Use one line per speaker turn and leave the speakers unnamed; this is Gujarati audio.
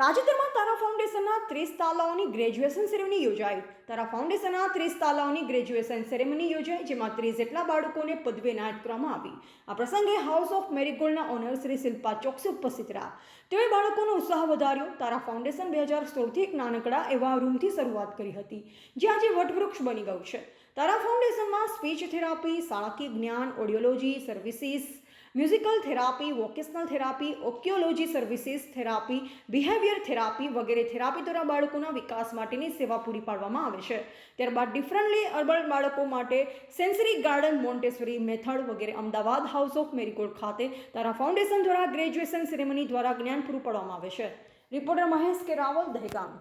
તાજેતરમાં તારા ફાઉન્ડેશનના ત્રીસ તાલાઓની ગ્રેજ્યુએશન સેરેમની યોજાઈ. તારા ફાઉન્ડેશનના ત્રીસ તાલાઓની ગ્રેજ્યુએશન સેરેમની યોજાઈ, જેમાં ત્રીસ જેટલા બાળકોને પદવી એનાયત કરવામાં આવી. આ પ્રસંગે હાઉસ ઓફ મેરીગોલ્ડના ઓનર શ્રી શિલ્પા ચોકસી ઉપસ્થિત રહ્યા. તેઓએ બાળકોનો ઉત્સાહ વધાર્યો. તારા ફાઉન્ડેશન બે હજાર સોળથી એક નાનકડા એવા રૂમથી શરૂઆત કરી હતી, જે આજે વટવૃક્ષ બની ગયું છે. તારા ફાઉન્ડેશનમાં સ્પીચ થેરાપી શાળાકીય જ્ઞાન audiology services musical therapy, vocational therapy, ઓક્યોલોજી services therapy, behaviour therapy વગેરે થેરાપી દ્વારા બાળકોના વિકાસ માટેની સેવા પૂરી પાડવામાં આવે છે. ત્યારબાદ ડિફરન્ટલી અર્બન બાળકો માટે સેન્સરી ગાર્ડન મોન્ટેસરી મેથડ વગેરે અમદાવાદ હાઉસ ઓફ મેરીગોલ્ડ ખાતે તારા ફાઉન્ડેશન દ્વારા ગ્રેજ્યુએશન સેરેમની દ્વારા જ્ઞાન પૂરું પાડવામાં આવે છે. રિપોર્ટર મહેશ કે રાવલ દહેગામ.